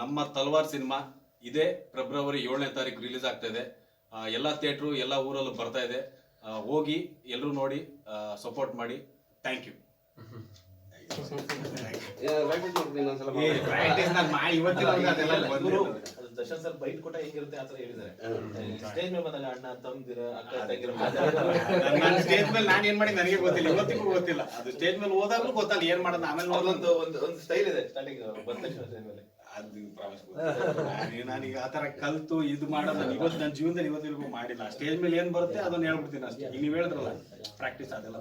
ನಮ್ಮ ತಲ್ವಾರ್ ಸಿನಿಮಾ ಇದೇ ಫೆಬ್ರವರಿ ಏಳನೇ ತಾರೀಕು ರಿಲೀಸ್ ಆಗ್ತಾ ಇದೆ. ಎಲ್ಲ ಥಿಯೇಟ್ರು ಎಲ್ಲ ಊರಲ್ಲೂ ಬರ್ತಾ ಇದೆ. ಹೋಗಿ ಎಲ್ಲರೂ ನೋಡಿ ಸಪೋರ್ಟ್ ಮಾಡಿ. ಥ್ಯಾಂಕ್ ಯು ಇವತ್ತಿನ ದರ್ಶನ್ ಸರ್ ಬೈಟ್ ಕೊಟ್ಟ ಹೆಂಗಿರುತ್ತೆ ಆತರ ಹೇಳಿದ್ದಾರೆ. ಸ್ಟೇಜ್ ಮೇಲೆ ಬಂದಾಗ ಅಣ್ಣ ತಮ್ದಿರ ಅಕ್ಕ ತಂಗಿರ ನಾನು ಸ್ಟೇಜ್ ಮೇಲೆ ನಾನು ಏನ್ ಮಾಡಿ ನನಗೆ ಗೊತ್ತಿಲ್ಲ ಇವತ್ತಿಗೂ ಗೊತ್ತಿಲ್ಲ. ಅದು ಸ್ಟೇಜ್ ಮೇಲೆ ಹೋದಾಗ್ಲೂ ಗೊತ್ತಲ್ಲ ಏನ್ ಮಾಡೋದು ಆಮೇಲೆ ನೋಡೋದು ಒಂದು ಒಂದು ಸ್ಟೈಲ್ ಇದೆ ಸ್ಟಾರ್ಟಿಂಗ್ ಬಂದ ತಕ್ಷಣ ಸ್ಟೇಜ್ ಮೇಲೆ. ಅದು. ನಾನು- ನಾನೀಗ ಆತರ ಕಲ್ತು ಇದು ಮಾಡೋದು ನಾನು ಇವತ್ತು ನನ್ನ ಜೀವನದಲ್ಲಿ ಇವತ್ತಿಗೂ ಮಾಡಿಲ್ಲ. ಸ್ಟೇಜ್ ಮೇಲೆ ಏನ್ ಬರುತ್ತೆ ಅದನ್ನ ಹೇಳ್ಬಿಡ್ತೀನಿ ಅಷ್ಟೇ. ಈಗ ನೀವು ಹೇಳಿದ್ರಲ್ಲ ಪ್ರಾಕ್ಟೀಸ್ ಅದೆಲ್ಲ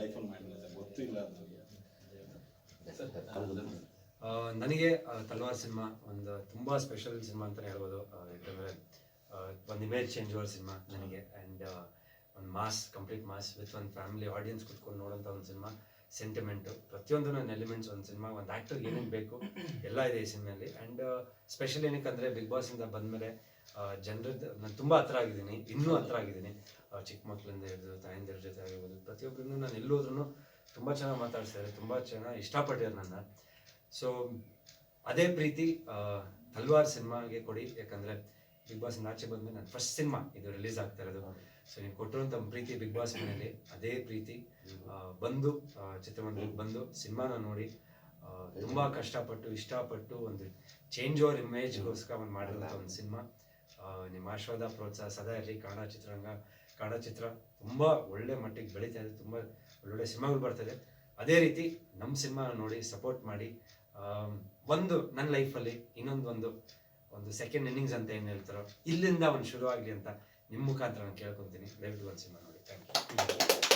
ಲೈಫಲ್ಲಿ ಮಾಡಿಲ್ಲ. ಗೊತ್ತಿಲ್ಲ ಅದು ಆ, ನನಗೆ ತಲ್ವಾರ್ ಸಿನಿಮಾ ಒಂದು ತುಂಬ ಸ್ಪೆಷಲ್ ಸಿನಿಮಾ ಅಂತಲೇ ಹೇಳ್ಬೋದು. ಯಾಕಂದರೆ ಒಂದು ಇಮೇಜ್ ಚೇಂಜ್ ಓವರ್ ಸಿನಿಮಾ ನನಗೆ. ಆ್ಯಂಡ್ ಒಂದು ಮಾಸ್ ಕಂಪ್ಲೀಟ್ ಮಾಸ್ ವಿತ್ ಒಂದು ಫ್ಯಾಮಿಲಿ ಆಡಿಯನ್ಸ್ ಕುತ್ಕೊಂಡು ನೋಡೋಂಥ ಒಂದು ಸಿನಿಮಾ ಸೆಂಟಿಮೆಂಟು ಪ್ರತಿಯೊಂದು ನನ್ನ ಎಲಿಮೆಂಟ್ಸ್ ಒಂದು ಸಿನಿಮಾ, ಒಂದು ಆ್ಯಕ್ಟರ್ಗೆ ಏನೇನು ಬೇಕು, ಎಲ್ಲ ಇದೆ ಈ ಸಿನಿಮಾಲಿ ಆ್ಯಂಡ್ ಸ್ಪೆಷಲ್ ಏನಕ್ಕೆ ಅಂದರೆ ಬಿಗ್ ಬಾಸಿಂದ ಬಂದಮೇಲೆ ಜನರದ್ದು ನಾನು ತುಂಬ ಹತ್ರ ಆಗಿದ್ದೀನಿ. ಇನ್ನೂ ಹತ್ರ ಆಗಿದ್ದೀನಿ. ಚಿಕ್ಕ ಮಕ್ಕಳಿಂದ ಹಿಡಿದು, ತಾಯಂದಿರ ಜೊತೆ ಆಗಿರ್ಬೋದು. ಪ್ರತಿಯೊಬ್ಬರನ್ನು ನಾನು ಎಲ್ಲೋದ್ರೂ ತುಂಬ ಚೆನ್ನಾಗಿ ಮಾತಾಡ್ತಾರೆ ತುಂಬ ಚೆನ್ನಾಗಿ ಇಷ್ಟಪಟ್ಟಿದ್ದಾರೆ ನನ್ನ. ಸೊ ಅದೇ ಪ್ರೀತಿ ತಲ್ವಾರ್ ಸಿನಿಮಾಗೆ ಕೊಡಿ. ಯಾಕಂದರೆ ಬಿಗ್ ಬಾಸ್ ಆಚೆ ಬಂದ್ಮೇಲೆ ನನ್ನ ಫಸ್ಟ್ ಸಿನಿಮಾ ಇದು ರಿಲೀಸ್ ಆಗ್ತಾ ಇರೋದು. ಸೊ ನೀವು ಕೊಟ್ಟಿರುವಂಥ ಪ್ರೀತಿ ಬಿಗ್ ಬಾಸ್ ಮನೆಯಲ್ಲಿ ಅದೇ ಪ್ರೀತಿ ಬಂದು ಚಿತ್ರಮಂದಿರಕ್ಕೆ ಬಂದು ಸಿನಿಮಾನ ನೋಡಿ ತುಂಬಾ ಕಷ್ಟಪಟ್ಟು ಇಷ್ಟಪಟ್ಟು ಒಂದು ಚೇಂಜ್ ಓವರ್ ಇಮೇಜ್ಗೋಸ್ಕರ ಒಂದು ಮಾಡಿರುವಂಥ ಒಂದು ಸಿನಿಮಾ. ನಿಮ್ಮ ಆಶೀರ್ವಾದ ಪ್ರೋತ್ಸಾಹ ಸದಾ ಇರಲಿ. ಕನ್ನಡ ಚಿತ್ರರಂಗ ಕನ್ನಡ ಚಿತ್ರ ತುಂಬ ಒಳ್ಳೆ ಮಟ್ಟಿಗೆ ಬೆಳೀತಾ ಇದೆ. ತುಂಬ ಒಳ್ಳೊಳ್ಳೆ ಸಿನಿಮಾಗಳು ಬರ್ತದೆ ಅದೇ ರೀತಿ ನಮ್ಮ ಸಿನಿಮಾ ನೋಡಿ ಸಪೋರ್ಟ್ ಮಾಡಿ ಒಂದು ನನ್ನ ಲೈಫಲ್ಲಿ ಇನ್ನೊಂದು ಒಂದು ಒಂದು ಸೆಕೆಂಡ್ ಇನ್ನಿಂಗ್ಸ್ ಅಂತ ಏನು ಹೇಳ್ತಾರೋ ಇಲ್ಲಿಂದ ಒಂದು ಶುರು ಅಂತ ನಿಮ್ಮ ಮುಖಾಂತರ ನಾನು ಕೇಳ್ಕೊತೀನಿ. ದಯವಿಟ್ಟು ಒಂದು ಸಿನಿಮಾ ನೋಡಿ. Thank you